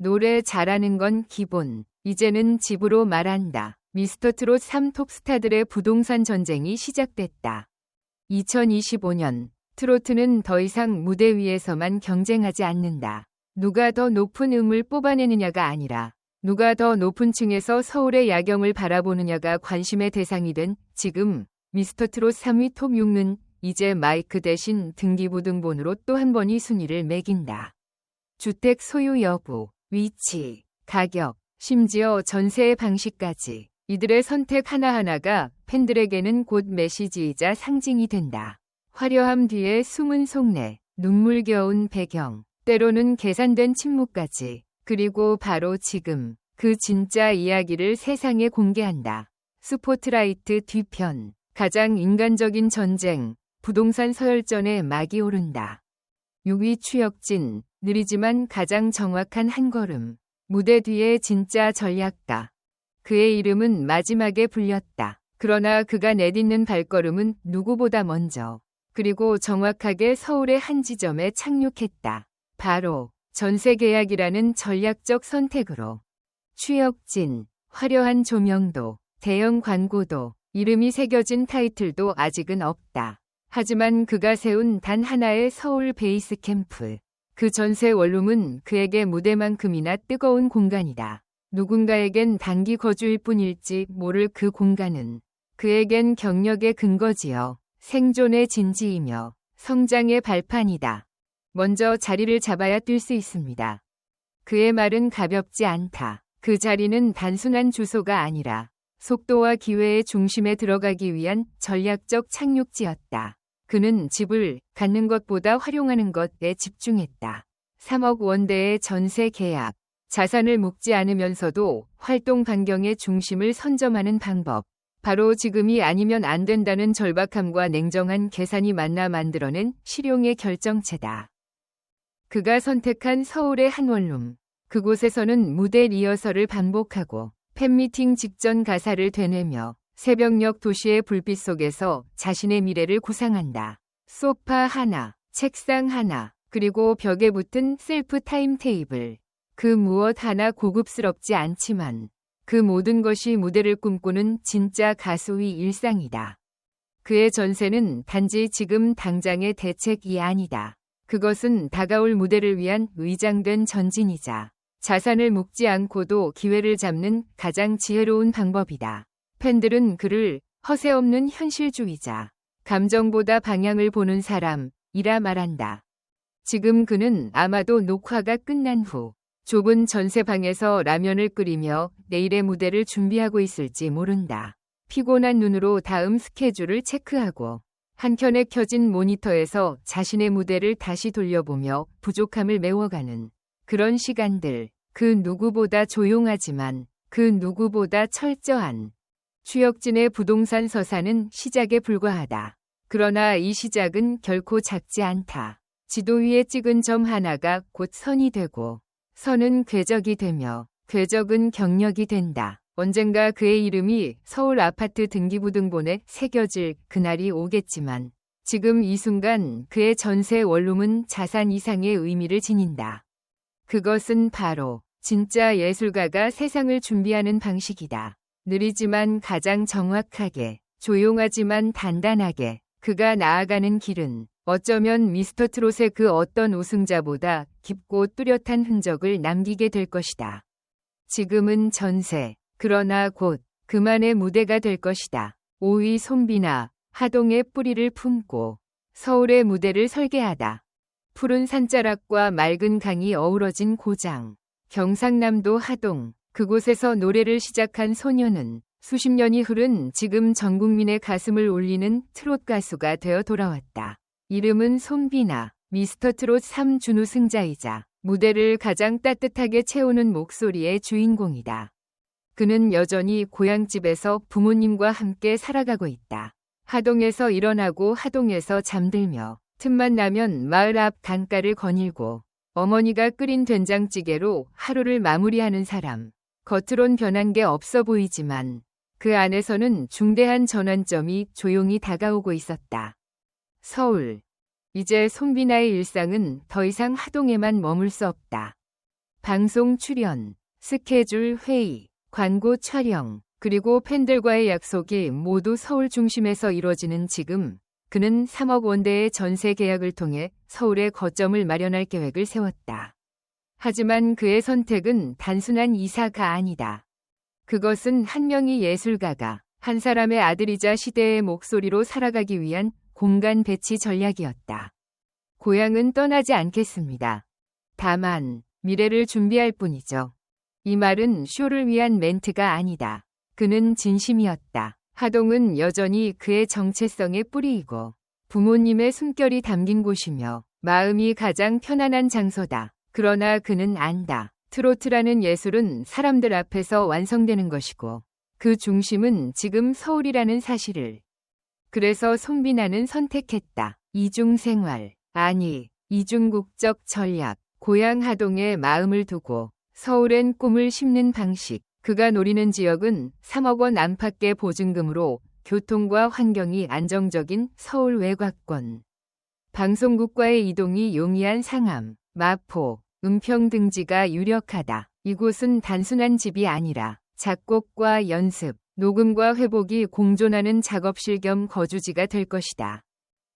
노래 잘하는 건 기본. 이제는 집으로 말한다. 미스터 트롯 3 톱 스타들의 부동산 전쟁이 시작됐다. 2025년 트로트는 더 이상 무대 위에서만 경쟁하지 않는다. 누가 더 높은 음을 뽑아내느냐가 아니라 누가 더 높은 층에서 서울의 야경을 바라보느냐가 관심의 대상이 된 지금 미스터 트롯 3위 톱 6는 이제 마이크 대신 등기부등본으로 또 한 번이 순위를 매긴다. 주택 소유 여부, 위치, 가격, 심지어 전세의 방식까지 이들의 선택 하나하나가 팬들에게는 곧 메시지이자 상징이 된다. 화려함 뒤에 숨은 속내, 눈물겨운 배경, 때로는 계산된 침묵까지 그리고 바로 지금 그 진짜 이야기를 세상에 공개한다. 스포트라이트 뒤편 가장 인간적인 전쟁 부동산 서열전에 막이 오른다. 6위 추혁진 느리지만 가장 정확한 한 걸음 무대 뒤에 진짜 전략가 그의 이름은 마지막에 불렸다. 그러나 그가 내딛는 발걸음은 누구보다 먼저 그리고 정확하게 서울의 한 지점에 착륙했다. 바로 전세 계약이라는 전략적 선택으로 추혁진, 화려한 조명도, 대형 광고도, 이름이 새겨진 타이틀도 아직은 없다. 하지만 그가 세운 단 하나의 서울 베이스 캠프. 그 전세 원룸은 그에게 무대만큼이나 뜨거운 공간이다. 누군가에겐 단기 거주일 뿐일지 모를 그 공간은 그에겐 경력의 근거지요. 생존의 진지이며 성장의 발판이다. 먼저 자리를 잡아야 뛸 수 있습니다. 그의 말은 가볍지 않다. 그 자리는 단순한 주소가 아니라 속도와 기회의 중심에 들어가기 위한 전략적 착륙지였다. 그는 집을 갖는 것보다 활용하는 것에 집중했다. 3억 원대의 전세 계약, 자산을 묶지 않으면서도 활동 반경의 중심을 선점하는 방법. 바로 지금이 아니면 안 된다는 절박함과 냉정한 계산이 만나 만들어낸 실용의 결정체다. 그가 선택한 서울의 한 원룸. 그곳에서는 무대 리허설을 반복하고 팬미팅 직전 가사를 되뇌며 새벽녘 도시의 불빛 속에서 자신의 미래를 구상한다. 소파 하나, 책상 하나, 그리고 벽에 붙은 셀프 타임 테이블. 그 무엇 하나 고급스럽지 않지만 그 모든 것이 무대를 꿈꾸는 진짜 가수의 일상이다. 그의 전세는 단지 지금 당장의 대책이 아니다. 그것은 다가올 무대를 위한 의장된 전진이자 자산을 묶지 않고도 기회를 잡는 가장 지혜로운 방법이다. 팬들은 그를 허세 없는 현실주의자, 감정보다 방향을 보는 사람이라 말한다. 지금 그는 아마도 녹화가 끝난 후 좁은 전세방에서 라면을 끓이며 내일의 무대를 준비하고 있을지 모른다. 피곤한 눈으로 다음 스케줄을 체크하고 한켠에 켜진 모니터에서 자신의 무대를 다시 돌려보며 부족함을 메워가는 그런 시간들, 그 누구보다 조용하지만 그 누구보다 철저한 추혁진의 부동산 서사는 시작에 불과하다. 그러나 이 시작은 결코 작지 않다. 지도 위에 찍은 점 하나가 곧 선이 되고 선은 궤적이 되며 궤적은 경력이 된다. 언젠가 그의 이름이 서울 아파트 등기부등본에 새겨질 그날이 오겠지만 지금 이 순간 그의 전세 원룸은 자산 이상의 의미를 지닌다. 그것은 바로 진짜 예술가가 세상을 준비하는 방식이다. 느리지만 가장 정확하게, 조용하지만 단단하게 그가 나아가는 길은 어쩌면 미스터 트롯의 그 어떤 우승자보다 깊고 뚜렷한 흔적을 남기게 될 것이다. 지금은 전세, 그러나 곧 그만의 무대가 될 것이다. 5위 손비나 하동의 뿌리를 품고 서울의 무대를 설계하다. 푸른 산자락과 맑은 강이 어우러진 고장. 경상남도 하동. 그곳에서 노래를 시작한 소녀는 수십 년이 흐른 지금 전 국민의 가슴을 울리는 트롯 가수가 되어 돌아왔다. 이름은 손비나 미스터 트롯 3 준우 승자이자 무대를 가장 따뜻하게 채우는 목소리의 주인공이다. 그는 여전히 고향집에서 부모님과 함께 살아가고 있다. 하동에서 일어나고 하동에서 잠들며 틈만 나면 마을 앞 강가를 거닐고 어머니가 끓인 된장찌개로 하루를 마무리하는 사람. 겉으론 변한 게 없어 보이지만 그 안에서는 중대한 전환점이 조용히 다가오고 있었다. 서울. 이제 손비나의 일상은 더 이상 하동에만 머물 수 없다. 방송 출연, 스케줄 회의, 광고 촬영, 그리고 팬들과의 약속이 모두 서울 중심에서 이루어지는 지금 그는 3억 원대의 전세 계약을 통해 서울에 거점을 마련할 계획을 세웠다. 하지만 그의 선택은 단순한 이사가 아니다. 그것은 한 명의 예술가가 한 사람의 아들이자 시대의 목소리로 살아가기 위한 공간 배치 전략이었다. 고향은 떠나지 않겠습니다. 다만 미래를 준비할 뿐이죠. 이 말은 쇼를 위한 멘트가 아니다. 그는 진심이었다. 하동은 여전히 그의 정체성의 뿌리이고 부모님의 숨결이 담긴 곳이며 마음이 가장 편안한 장소다. 그러나 그는 안다. 트로트라는 예술은 사람들 앞에서 완성되는 것이고 그 중심은 지금 서울이라는 사실을. 그래서 손비나는 선택했다. 이중생활, 아니, 이중국적 전략, 고향 하동에 마음을 두고 서울엔 꿈을 심는 방식. 그가 노리는 지역은 3억 원 안팎의 보증금으로 교통과 환경이 안정적인 서울 외곽권. 방송국과의 이동이 용이한 상암, 마포, 은평 등지가 유력하다. 이곳은 단순한 집이 아니라 작곡과 연습, 녹음과 회복이 공존하는 작업실 겸 거주지가 될 것이다.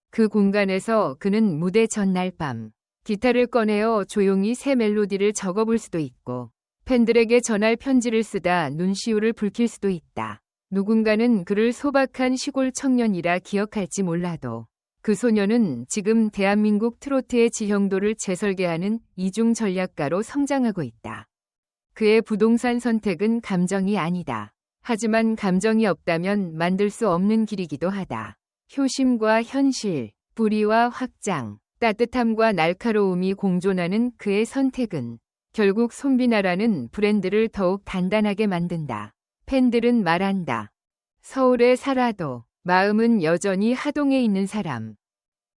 그 공간에서 그는 무대 전날 밤 기타를 꺼내어 조용히 새 멜로디를 적어볼 수도 있고 팬들에게 전할 편지를 쓰다 눈시울을 붉힐 수도 있다. 누군가는 그를 소박한 시골 청년이라 기억할지 몰라도 그 소녀는 지금 대한민국 트로트의 지형도를 재설계하는 이중 전략가로 성장하고 있다. 그의 부동산 선택은 감정이 아니다. 하지만 감정이 없다면 만들 수 없는 길이기도 하다. 효심과 현실, 불의와 확장, 따뜻함과 날카로움이 공존하는 그의 선택은 결국 손비나라는 브랜드를 더욱 단단하게 만든다. 팬들은 말한다. 서울에 살아도 마음은 여전히 하동에 있는 사람.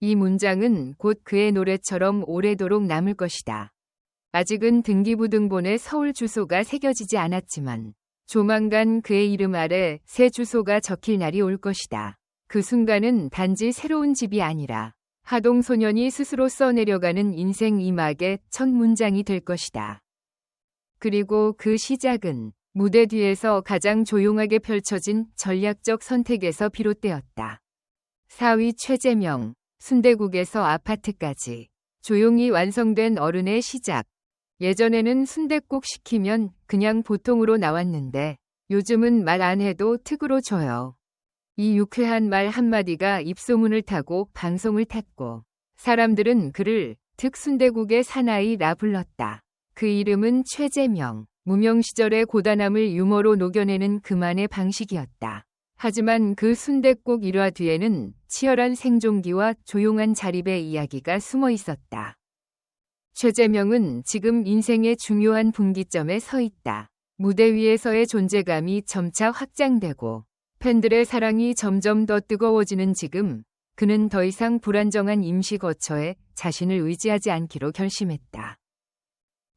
이 문장은 곧 그의 노래처럼 오래도록 남을 것이다. 아직은 등기부등본에 서울 주소가 새겨지지 않았지만 조만간 그의 이름 아래 새 주소가 적힐 날이 올 것이다. 그 순간은 단지 새로운 집이 아니라 하동 소년이 스스로 써내려가는 인생 이막의 첫 문장이 될 것이다. 그리고 그 시작은 무대 뒤에서 가장 조용하게 펼쳐진 전략적 선택에서 비롯되었다. 4위 최재명, 순대국에서 아파트까지 조용히 완성된 어른의 시작. 예전에는 순댓국 시키면 그냥 보통으로 나왔는데 요즘은 말 안 해도 특으로 줘요. 이 유쾌한 말 한마디가 입소문을 타고 방송을 탔고 사람들은 그를 특순대국의 사나이라 불렀다. 그 이름은 최재명. 무명 시절의 고단함을 유머로 녹여내는 그만의 방식이었다. 하지만 그 순댓국 일화 뒤에는 치열한 생존기와 조용한 자립의 이야기가 숨어 있었다. 최재명은 지금 인생의 중요한 분기점에 서 있다. 무대 위에서의 존재감이 점차 확장되고 팬들의 사랑이 점점 더 뜨거워지는 지금 그는 더 이상 불안정한 임시 거처에 자신을 의지하지 않기로 결심했다.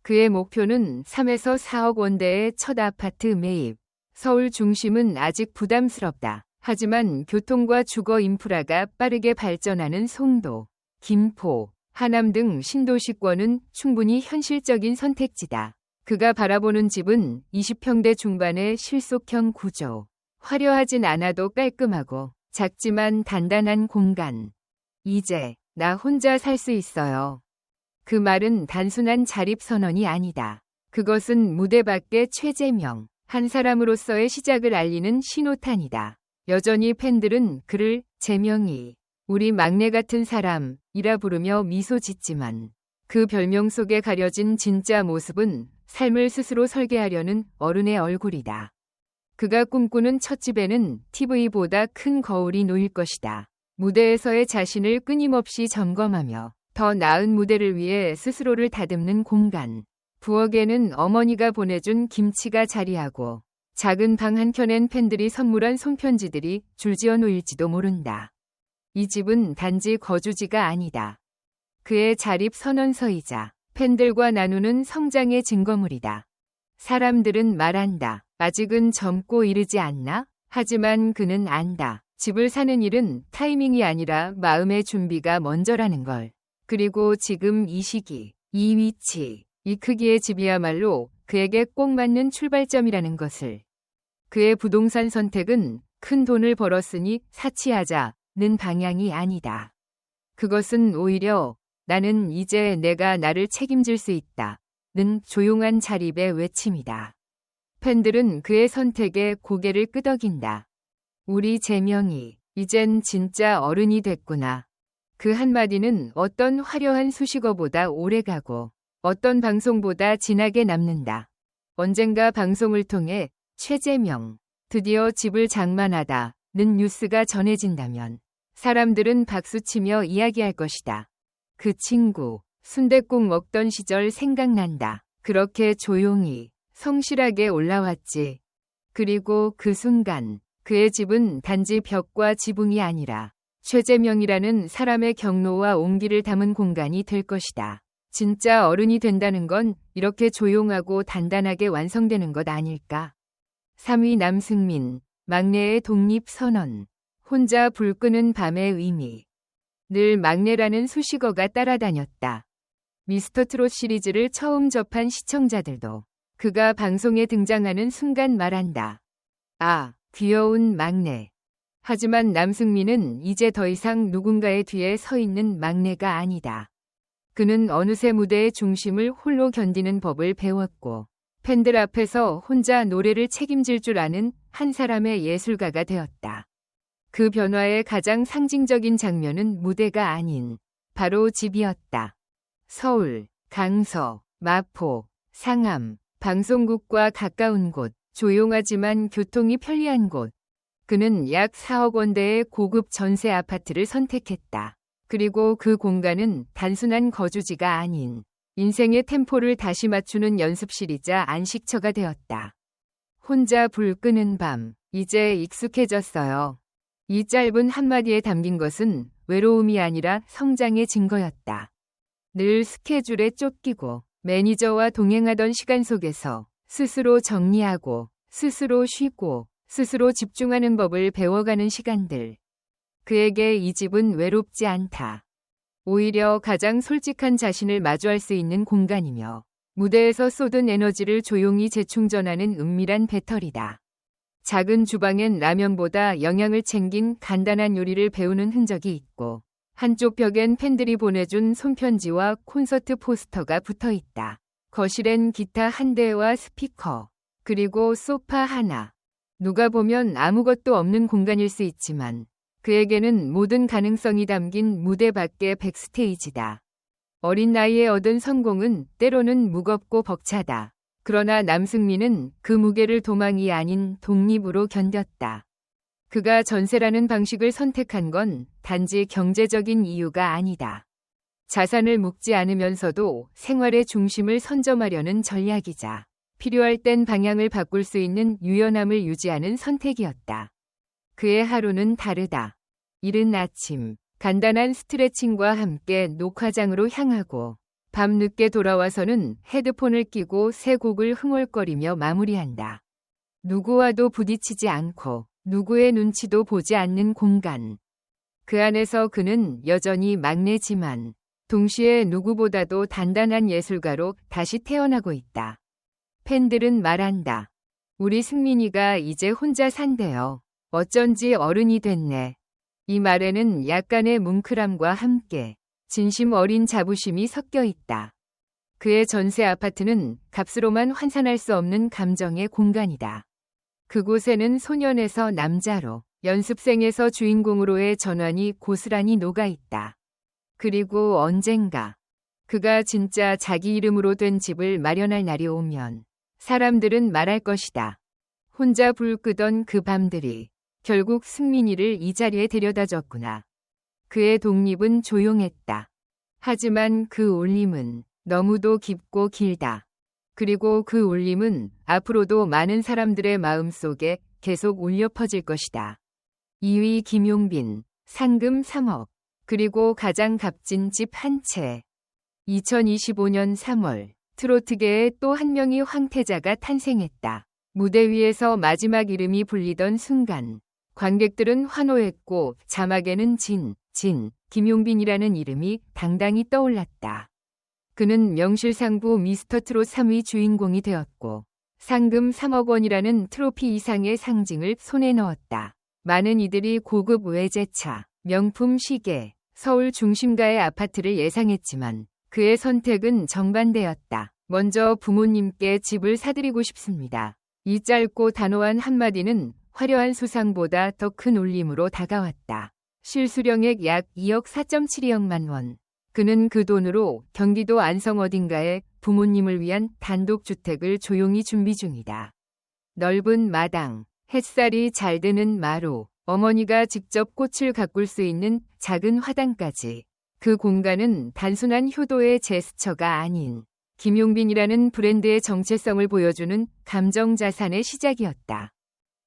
그의 목표는 3에서 4억 원대의 첫 아파트 매입. 서울 중심은 아직 부담스럽다. 하지만 교통과 주거 인프라가 빠르게 발전하는 송도, 김포, 하남 등 신도시권은 충분히 현실적인 선택지다. 그가 바라보는 집은 20평대 중반의 실속형 구조. 화려하진 않아도 깔끔하고 작지만 단단한 공간. 이제 나 혼자 살 수 있어요. 그 말은 단순한 자립선언이 아니다. 그것은 무대 밖의 최재명, 한 사람으로서의 시작을 알리는 신호탄이다. 여전히 팬들은 그를 재명이 우리 막내 같은 사람이라 부르며 미소 짓지만 그 별명 속에 가려진 진짜 모습은 삶을 스스로 설계하려는 어른의 얼굴이다. 그가 꿈꾸는 첫 집에는 TV보다 큰 거울이 놓일 것이다. 무대에서의 자신을 끊임없이 점검하며 더 나은 무대를 위해 스스로를 다듬는 공간. 부엌에는 어머니가 보내준 김치가 자리하고 작은 방 한켠엔 팬들이 선물한 손편지들이 줄지어 놓일지도 모른다. 이 집은 단지 거주지가 아니다. 그의 자립 선언서이자 팬들과 나누는 성장의 증거물이다. 사람들은 말한다. 아직은 젊고 이르지 않나? 하지만 그는 안다. 집을 사는 일은 타이밍이 아니라 마음의 준비가 먼저라는 걸. 그리고 지금 이 시기, 이 위치, 이 크기의 집이야말로 그에게 꼭 맞는 출발점이라는 것을. 그의 부동산 선택은 큰 돈을 벌었으니 사치하자는 방향이 아니다. 그것은 오히려 나는 이제 내가 나를 책임질 수 있다. 는 조용한 자립의 외침이다. 팬들은 그의 선택에 고개를 끄덕인다. 우리 제명이 이젠 진짜 어른이 됐구나. 그 한마디는 어떤 화려한 수식어보다 오래가고 어떤 방송보다 진하게 남는다. 언젠가 방송을 통해 최재명, 드디어 집을 장만하다 는 뉴스가 전해진다면 사람들은 박수치며 이야기할 것이다. 그 친구, 순댓국 먹던 시절 생각난다. 그렇게 조용히, 성실하게 올라왔지. 그리고 그 순간, 그의 집은 단지 벽과 지붕이 아니라 최재명이라는 사람의 경로와 온기를 담은 공간이 될 것이다. 진짜 어른이 된다는 건 이렇게 조용하고 단단하게 완성되는 것 아닐까? 3위 남승민, 막내의 독립선언, 혼자 불 끄는 밤의 의미. 늘 막내라는 수식어가 따라다녔다. 미스터 트롯 시리즈를 처음 접한 시청자들도 그가 방송에 등장하는 순간 말한다. 아, 귀여운 막내. 하지만 남승민은 이제 더 이상 누군가의 뒤에 서 있는 막내가 아니다. 그는 어느새 무대의 중심을 홀로 견디는 법을 배웠고 팬들 앞에서 혼자 노래를 책임질 줄 아는 한 사람의 예술가가 되었다. 그 변화의 가장 상징적인 장면은 무대가 아닌 바로 집이었다. 서울, 강서, 마포, 상암, 방송국과 가까운 곳, 조용하지만 교통이 편리한 곳. 그는 약 4억 원대의 고급 전세 아파트를 선택했다. 그리고 그 공간은 단순한 거주지가 아닌 인생의 템포를 다시 맞추는 연습실이자 안식처가 되었다. 혼자 불 끄는 밤, 이제 익숙해졌어요. 이 짧은 한마디에 담긴 것은 외로움이 아니라 성장의 증거였다. 늘 스케줄에 쫓기고 매니저와 동행하던 시간 속에서 스스로 정리하고 스스로 쉬고 스스로 집중하는 법을 배워가는 시간들. 그에게 이 집은 외롭지 않다. 오히려 가장 솔직한 자신을 마주할 수 있는 공간이며 무대에서 쏟은 에너지를 조용히 재충전하는 은밀한 배터리다. 작은 주방엔 라면보다 영양을 챙긴 간단한 요리를 배우는 흔적이 있고 한쪽 벽엔 팬들이 보내준 손편지와 콘서트 포스터가 붙어 있다. 거실엔 기타 한 대와 스피커, 그리고 소파 하나. 누가 보면 아무것도 없는 공간일 수 있지만 그에게는 모든 가능성이 담긴 무대 밖의 백스테이지다. 어린 나이에 얻은 성공은 때로는 무겁고 벅차다. 그러나 남승민은 그 무게를 도망이 아닌 독립으로 견뎠다. 그가 전세라는 방식을 선택한 건 단지 경제적인 이유가 아니다. 자산을 묶지 않으면서도 생활의 중심을 선점하려는 전략이자 필요할 땐 방향을 바꿀 수 있는 유연함을 유지하는 선택이었다. 그의 하루는 다르다. 이른 아침, 간단한 스트레칭과 함께 녹화장으로 향하고 밤 늦게 돌아와서는 헤드폰을 끼고 새 곡을 흥얼거리며 마무리한다. 누구와도 부딪히지 않고 누구의 눈치도 보지 않는 공간. 그 안에서 그는 여전히 막내지만 동시에 누구보다도 단단한 예술가로 다시 태어나고 있다. 팬들은 말한다. 우리 승민이가 이제 혼자 산대요. 어쩐지 어른이 됐네. 이 말에는 약간의 뭉클함과 함께 진심 어린 자부심이 섞여 있다. 그의 전세 아파트는 값으로만 환산할 수 없는 감정의 공간이다. 그곳에는 소년에서 남자로, 연습생에서 주인공으로의 전환이 고스란히 녹아 있다. 그리고 언젠가 그가 진짜 자기 이름으로 된 집을 마련할 날이 오면 사람들은 말할 것이다. 혼자 불 끄던 그 밤들이 결국 승민이를 이 자리에 데려다 줬구나. 그의 독립은 조용했다. 하지만 그 울림은 너무도 깊고 길다. 그리고 그 울림은 앞으로도 많은 사람들의 마음 속에 계속 울려 퍼질 것이다. 2위 김용빈, 상금 3억, 그리고 가장 값진 집 한 채. 2025년 3월, 트로트계에 또한 명의 황태자가 탄생했다. 무대 위에서 마지막 이름이 불리던 순간, 관객들은 환호했고 자막에는 진, 진, 김용빈이라는 이름이 당당히 떠올랐다. 그는 명실상부 미스터 트롯 3위 주인공이 되었고 상금 3억 원이라는 트로피 이상의 상징을 손에 넣었다. 많은 이들이 고급 외제차, 명품 시계, 서울 중심가의 아파트를 예상했지만 그의 선택은 정반대였다. 먼저 부모님께 집을 사드리고 싶습니다. 이 짧고 단호한 한마디는 화려한 수상보다 더 큰 울림으로 다가왔다. 실수령액 약 2억 4.72억만 원. 그는 그 돈으로 경기도 안성 어딘가에 부모님을 위한 단독주택을 조용히 준비 중이다. 넓은 마당, 햇살이 잘 드는 마루, 어머니가 직접 꽃을 가꿀 수 있는 작은 화단까지. 그 공간은 단순한 효도의 제스처가 아닌 김용빈이라는 브랜드의 정체성을 보여주는 감정 자산의 시작이었다.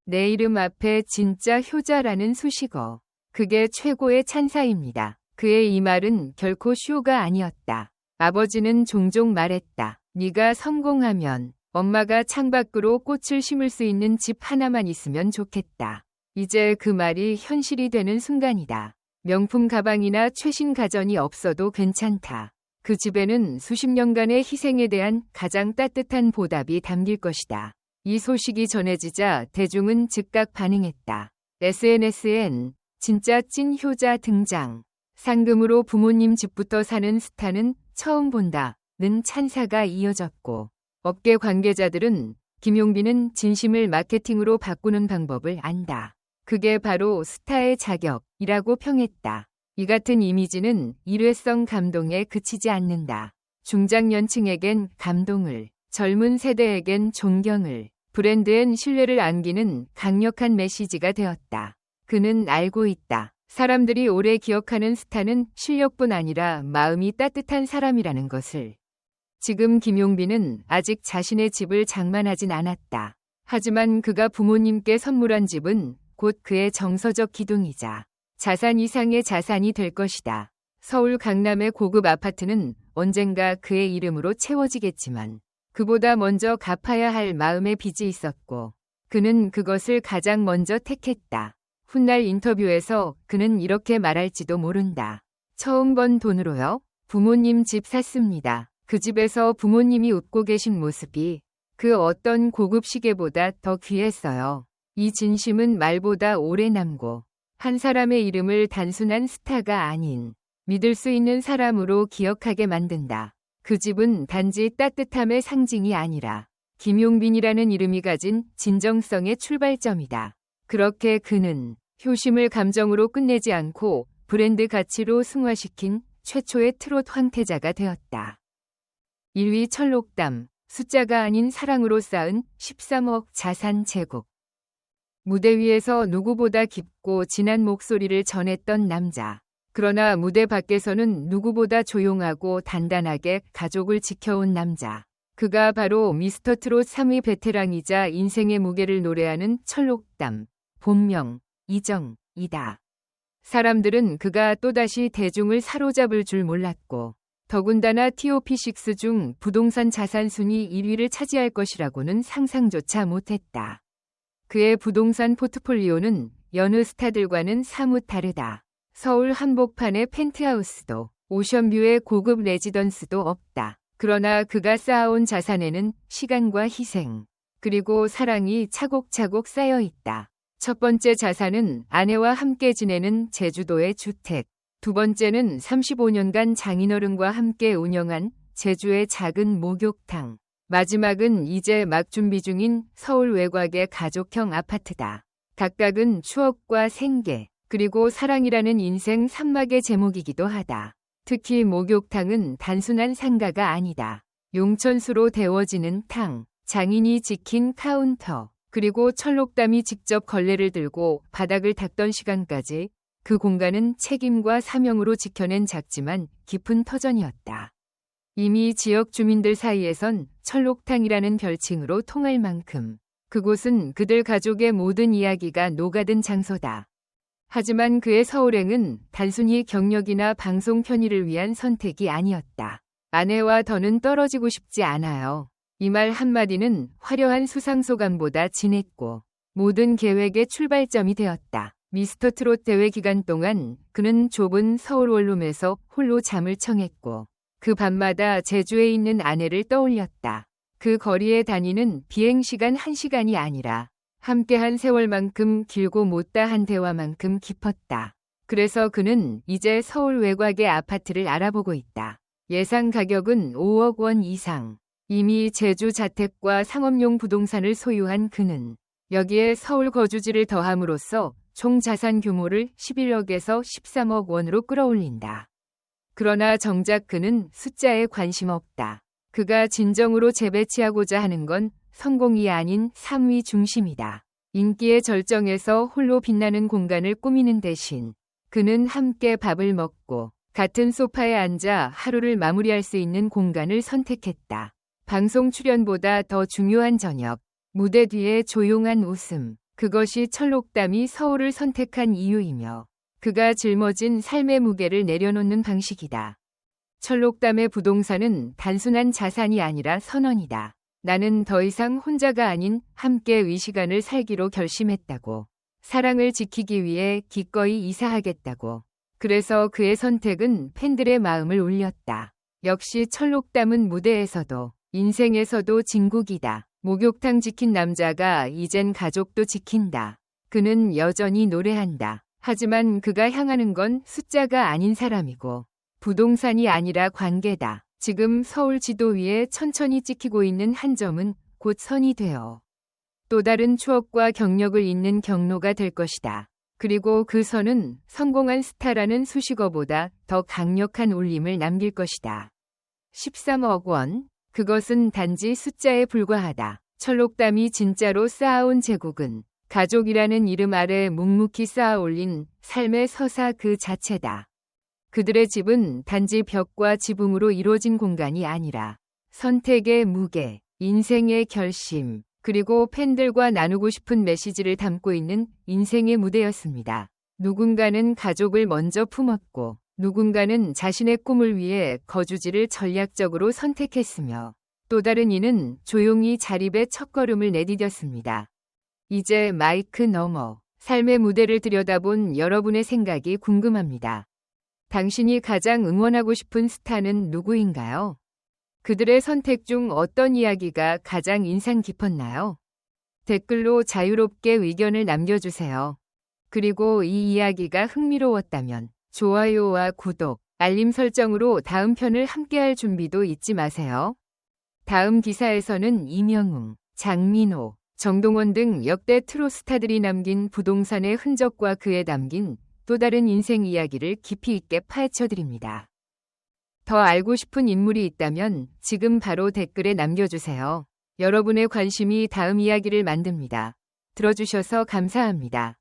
내 이름 앞에 진짜 효자라는 수식어. 그게 최고의 찬사입니다. 그의 이 말은 결코 쇼가 아니었다. 아버지는 종종 말했다. 네가 성공하면 엄마가 창밖으로 꽃을 심을 수 있는 집 하나만 있으면 좋겠다. 이제 그 말이 현실이 되는 순간이다. 명품 가방이나 최신 가전이 없어도 괜찮다. 그 집에는 수십 년간의 희생에 대한 가장 따뜻한 보답이 담길 것이다. 이 소식이 전해지자 대중은 즉각 반응했다. SNS엔 진짜 찐 효자 등장. 상금으로 부모님 집부터 사는 스타는 처음 본다 는 찬사가 이어졌고 업계 관계자들은 김용빈은 진심을 마케팅으로 바꾸는 방법을 안다. 그게 바로 스타의 자격이라고 평했다. 이 같은 이미지는 일회성 감동에 그치지 않는다. 중장년층에겐 감동을, 젊은 세대에겐 존경을, 브랜드엔 신뢰를 안기는 강력한 메시지가 되었다. 그는 알고 있다. 사람들이 오래 기억하는 스타는 실력뿐 아니라 마음이 따뜻한 사람이라는 것을. 지금 김용빈은 아직 자신의 집을 장만하진 않았다. 하지만 그가 부모님께 선물한 집은 곧 그의 정서적 기둥이자 자산 이상의 자산이 될 것이다. 서울 강남의 고급 아파트는 언젠가 그의 이름으로 채워지겠지만 그보다 먼저 갚아야 할 마음의 빚이 있었고 그는 그것을 가장 먼저 택했다. 훗날 인터뷰에서 그는 이렇게 말할지도 모른다. 처음 번 돈으로요? 부모님 집 샀습니다. 그 집에서 부모님이 웃고 계신 모습이 그 어떤 고급 시계보다 더 귀했어요. 이 진심은 말보다 오래 남고 한 사람의 이름을 단순한 스타가 아닌 믿을 수 있는 사람으로 기억하게 만든다. 그 집은 단지 따뜻함의 상징이 아니라 김용빈이라는 이름이 가진 진정성의 출발점이다. 그렇게 그는 효심을 감정으로 끝내지 않고 브랜드 가치로 승화시킨 최초의 트롯 황태자가 되었다. 1위 철록담, 숫자가 아닌 사랑으로 쌓은 13억 자산 제국. 무대 위에서 누구보다 깊고 진한 목소리를 전했던 남자. 그러나 무대 밖에서는 누구보다 조용하고 단단하게 가족을 지켜온 남자. 그가 바로 미스터 트롯 3위 베테랑이자 인생의 무게를 노래하는 철록담, 본명, 이정이다. 사람들은 그가 또다시 대중을 사로잡을 줄 몰랐고, 더군다나 TOP6 중 부동산 자산 순위 1위를 차지할 것이라고는 상상조차 못했다. 그의 부동산 포트폴리오는 여느 스타들과는 사뭇 다르다. 서울 한복판의 펜트하우스도 오션뷰의 고급 레지던스도 없다. 그러나 그가 쌓아온 자산에는 시간과 희생, 그리고 사랑이 차곡차곡 쌓여 있다. 첫 번째 자산은 아내와 함께 지내는 제주도의 주택. 두 번째는 35년간 장인어른과 함께 운영한 제주의 작은 목욕탕. 마지막은 이제 막 준비 중인 서울 외곽의 가족형 아파트다. 각각은 추억과 생계, 그리고 사랑이라는 인생 산막의 제목이기도 하다. 특히 목욕탕은 단순한 상가가 아니다. 용천수로 데워지는 탕, 장인이 지킨 카운터, 그리고 철록담이 직접 걸레를 들고 바닥을 닦던 시간까지 그 공간은 책임과 사명으로 지켜낸 작지만 깊은 터전이었다. 이미 지역 주민들 사이에선 철록탕이라는 별칭으로 통할 만큼 그곳은 그들 가족의 모든 이야기가 녹아든 장소다. 하지만 그의 서울행은 단순히 경력이나 방송 편의를 위한 선택이 아니었다. 아내와 더는 떨어지고 싶지 않아요. 이 말 한마디는 화려한 수상소감보다 진했고 모든 계획의 출발점이 되었다. 미스터 트롯 대회 기간 동안 그는 좁은 서울 원룸에서 홀로 잠을 청했고 그 밤마다 제주에 있는 아내를 떠올렸다. 그 거리에 다니는 비행시간 1시간이 아니라 함께한 세월만큼 길고 못다한 대화만큼 깊었다. 그래서 그는 이제 서울 외곽의 아파트를 알아보고 있다. 예상 가격은 5억 원 이상. 이미 제주 자택과 상업용 부동산을 소유한 그는 여기에 서울 거주지를 더함으로써 총 자산 규모를 11억에서 13억 원으로 끌어올린다. 그러나 정작 그는 숫자에 관심 없다. 그가 진정으로 재배치하고자 하는 건 성공이 아닌 삶의 중심이다. 인기의 절정에서 홀로 빛나는 공간을 꾸미는 대신 그는 함께 밥을 먹고 같은 소파에 앉아 하루를 마무리할 수 있는 공간을 선택했다. 방송 출연보다 더 중요한 저녁, 무대 뒤의 조용한 웃음, 그것이 철록담이 서울을 선택한 이유이며 그가 짊어진 삶의 무게를 내려놓는 방식이다. 철록담의 부동산은 단순한 자산이 아니라 선언이다. 나는 더 이상 혼자가 아닌 함께의 시간을 살기로 결심했다고. 사랑을 지키기 위해 기꺼이 이사하겠다고. 그래서 그의 선택은 팬들의 마음을 울렸다. 역시 철록담은 무대에서도 인생에서도 진국이다. 목욕탕 지킨 남자가 이젠 가족도 지킨다. 그는 여전히 노래한다. 하지만 그가 향하는 건 숫자가 아닌 사람이고 부동산이 아니라 관계다. 지금 서울 지도 위에 천천히 찍히고 있는 한 점은 곧 선이 되어 또 다른 추억과 경력을 잇는 경로가 될 것이다. 그리고 그 선은 성공한 스타라는 수식어보다 더 강력한 울림을 남길 것이다. 13억 원, 그것은 단지 숫자에 불과하다. 철록담이 진짜로 쌓아온 제국은 가족이라는 이름 아래 묵묵히 쌓아 올린 삶의 서사 그 자체다. 그들의 집은 단지 벽과 지붕으로 이루어진 공간이 아니라 선택의 무게, 인생의 결심, 그리고 팬들과 나누고 싶은 메시지를 담고 있는 인생의 무대였습니다. 누군가는 가족을 먼저 품었고 누군가는 자신의 꿈을 위해 거주지를 전략적으로 선택했으며 또 다른 이는 조용히 자립의 첫걸음을 내디뎠습니다. 이제 마이크 너머 삶의 무대를 들여다본 여러분의 생각이 궁금합니다. 당신이 가장 응원하고 싶은 스타는 누구인가요? 그들의 선택 중 어떤 이야기가 가장 인상 깊었나요? 댓글로 자유롭게 의견을 남겨주세요. 그리고 이 이야기가 흥미로웠다면 좋아요와 구독, 알림 설정으로 다음 편을 함께할 준비도 잊지 마세요. 다음 기사에서는 이명웅, 장민호, 정동원 등 역대 트로스타들이 남긴 부동산의 흔적과 그에 담긴 또 다른 인생 이야기를 깊이 있게 파헤쳐 드립니다. 더 알고 싶은 인물이 있다면 지금 바로 댓글에 남겨주세요. 여러분의 관심이 다음 이야기를 만듭니다. 들어주셔서 감사합니다.